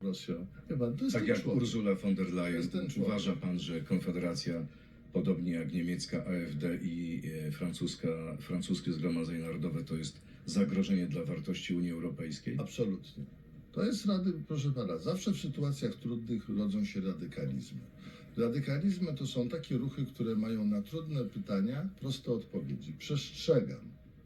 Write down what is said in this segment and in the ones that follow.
Rosja. Wie pan, to jest Tak ten jak człowiek. Ursula von der Leyen, człowiek. uważa pan, że Konfederacja, podobnie jak niemiecka AfD i e, francuska, francuskie Zgromadzenie Narodowe, to jest zagrożenie dla wartości Unii Europejskiej? Absolutnie. To jest rady, proszę pana, zawsze w sytuacjach trudnych rodzą się radykalizmy. Radykalizmy to są takie ruchy, które mają na trudne pytania proste odpowiedzi. Przestrzegam,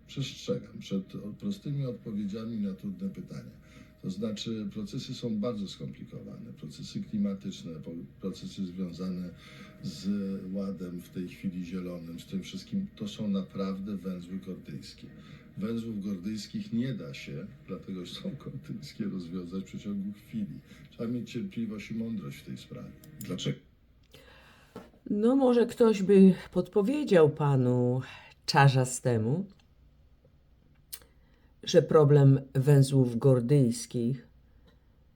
przestrzegam przed prostymi odpowiedziami na trudne pytania. To znaczy, procesy są bardzo skomplikowane. Procesy klimatyczne, procesy związane z ładem w tej chwili zielonym, z tym wszystkim, to są naprawdę węzły gordyjskie. Węzłów gordyjskich nie da się, dlatego że są gordyjskie, rozwiązać w przeciągu chwili. Trzeba mieć cierpliwość i mądrość w tej sprawie. Dlaczego? No, może ktoś by podpowiedział panu czarzastemu, że problem węzłów gordyjskich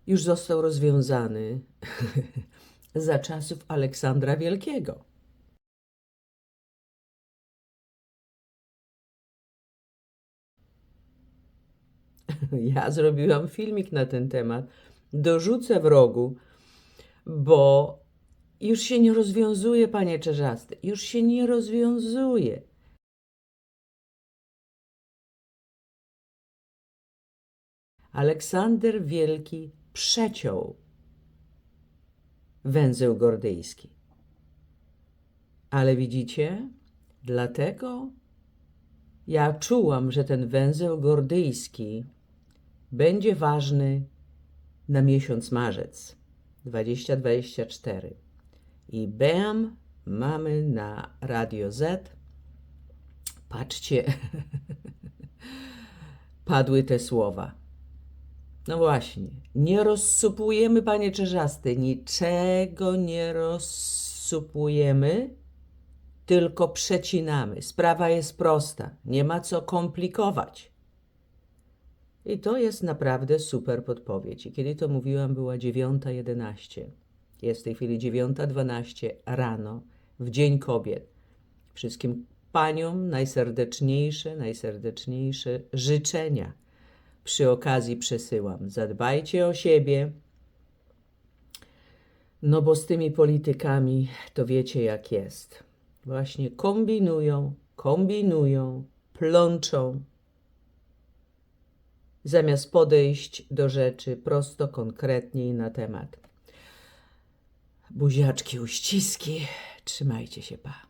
już został rozwiązany za czasów Aleksandra Wielkiego. Ja zrobiłam filmik na ten temat. Dorzucę w rogu, bo już się nie rozwiązuje, panie Czerzasty. Już się nie rozwiązuje. Aleksander Wielki przeciął węzeł gordyjski. Ale widzicie, dlatego ja czułam, że ten węzeł gordyjski będzie ważny na miesiąc marzec 2024. I bam, mamy na Radio Z. Patrzcie, padły te słowa. No właśnie, nie rozsupujemy, panie Czerzasty, niczego nie rozsupujemy, tylko przecinamy. Sprawa jest prosta, nie ma co komplikować. I to jest naprawdę super podpowiedź. I kiedy to mówiłam, była 9.11. Jest w tej chwili 9.12 rano, w Dzień Kobiet. Wszystkim paniom najserdeczniejsze, najserdeczniejsze życzenia przy okazji przesyłam. Zadbajcie o siebie, no bo z tymi politykami to wiecie jak jest. Właśnie kombinują, kombinują, plączą, zamiast podejść do rzeczy prosto, konkretnie i na temat. Buziaczki, uściski, trzymajcie się, pa.